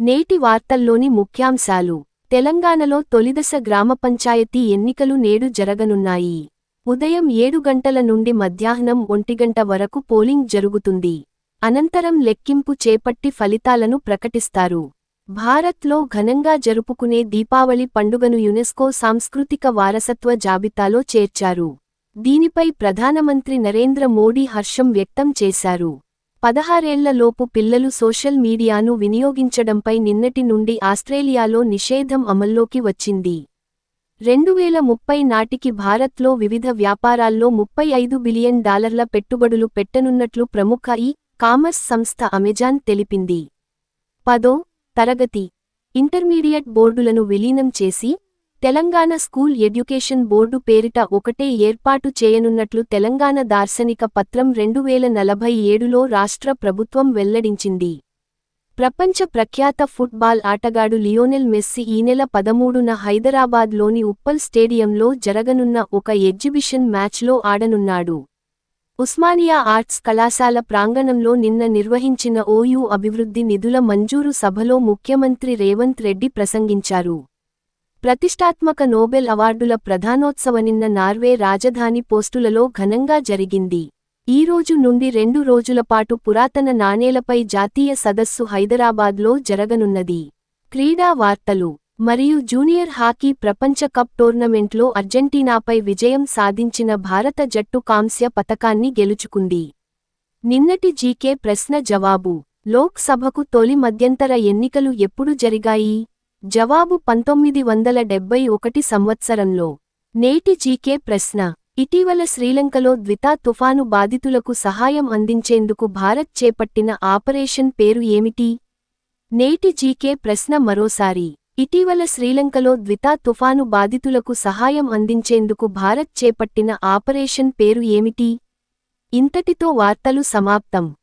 నేటి వార్తల్లోని ముఖ్యాంశాలు. తెలంగాణలో తొలిదశ గ్రామ పంచాయతీ ఎన్నికలు నేడు జరగనున్నాయి. ఉదయం ఏడు గంటల నుండి మధ్యాహ్నం ఒంటిగంట వరకు పోలింగ్ జరుగుతుంది. అనంతరం లెక్కింపు చేపట్టి ఫలితాలను ప్రకటిస్తారు. భారత్లో ఘనంగా జరుపుకునే దీపావళి పండుగను యునెస్కో సాంస్కృతిక వారసత్వ జాబితాలో చేర్చారు. దీనిపై ప్రధానమంత్రి నరేంద్ర మోడీ హర్షం వ్యక్తం చేశారు. పదహారేళ్ళలోపు పిల్లలు సోషల్ మీడియాను వినియోగించడంపై నిన్నటి నుండి ఆస్ట్రేలియాలో నిషేధం అమల్లోకి వచ్చింది. రెండువేల ముప్పై నాటికి భారత్లో వివిధ వ్యాపారాల్లో ముప్పై ఐదు బిలియన్ డాలర్ల పెట్టుబడులు పెట్టనున్నట్లు ప్రముఖ ఈ కామర్స్ సంస్థ అమెజాన్ తెలిపింది. పదో తరగతి. ఇంటర్మీడియట్ బోర్డులను విలీనం చేసి తెలంగాణ స్కూల్ ఎడ్యుకేషన్ బోర్డు పేరిట ఒకటే ఏర్పాటు చేయనున్నట్లు తెలంగాణ దార్శనిక పత్రం రెండువేల నలభై ఏడులో రాష్ట్ర ప్రభుత్వం వెల్లడించింది. ప్రపంచ ప్రఖ్యాత ఫుట్బాల్ ఆటగాడు లియోనెల్ మెస్సి ఈ నెల పదమూడున హైదరాబాద్లోని ఉప్పల్ స్టేడియంలో జరగనున్న ఒక ఎగ్జిబిషన్ మ్యాచ్లో ఆడనున్నాడు. ఉస్మానియా ఆర్ట్స్ కళాశాల ప్రాంగణంలో నిన్న నిర్వహించిన ఓయూ అభివృద్ధి నిధుల మంజూరు సభలో ముఖ్యమంత్రి రేవంత్ రెడ్డి ప్రసంగించారు. ప్రతిష్టాత్మక నోబెల్ అవార్డుల ప్రధానోత్సవ నిన్న నార్వే రాజధాని పోస్టులలో ఘనంగా జరిగింది. ఈ రోజు నుండి రెండు రోజులపాటు పురాతన నాణేలపై జాతీయ సదస్సు హైదరాబాద్లో జరగనున్నది. క్రీడా వార్తలు. మరియు జూనియర్ హాకీ ప్రపంచ కప్ టోర్నమెంట్లో అర్జెంటీనాపై విజయం సాధించిన భారత జట్టు కాంస్య పతకాన్ని గెలుచుకుంది. నిన్నటి జీకే ప్రశ్న జవాబు. లోక్ సభకు తొలి మధ్యంతర ఎన్నికలు ఎప్పుడు జరిగాయి? జవాబు పంతొమ్మిది వందల డెబ్బై ఒకటి సంవత్సరంలో. నేటి జీకే ప్రశ్న. ఇటీవల శ్రీలంకలో ద్వితా తుఫాను బాధితులకు సహాయం అందించేందుకు భారత్ చేపట్టిన ఆపరేషన్ పేరు ఏమిటి? నేటి జీకే ప్రశ్న మరోసారి. ఇటీవల శ్రీలంకలో ద్వితా తుఫాను బాధితులకు సహాయం అందించేందుకు భారత్ చేపట్టిన ఆపరేషన్ పేరు ఏమిటి? ఇంతటితో వార్తలు సమాప్తం.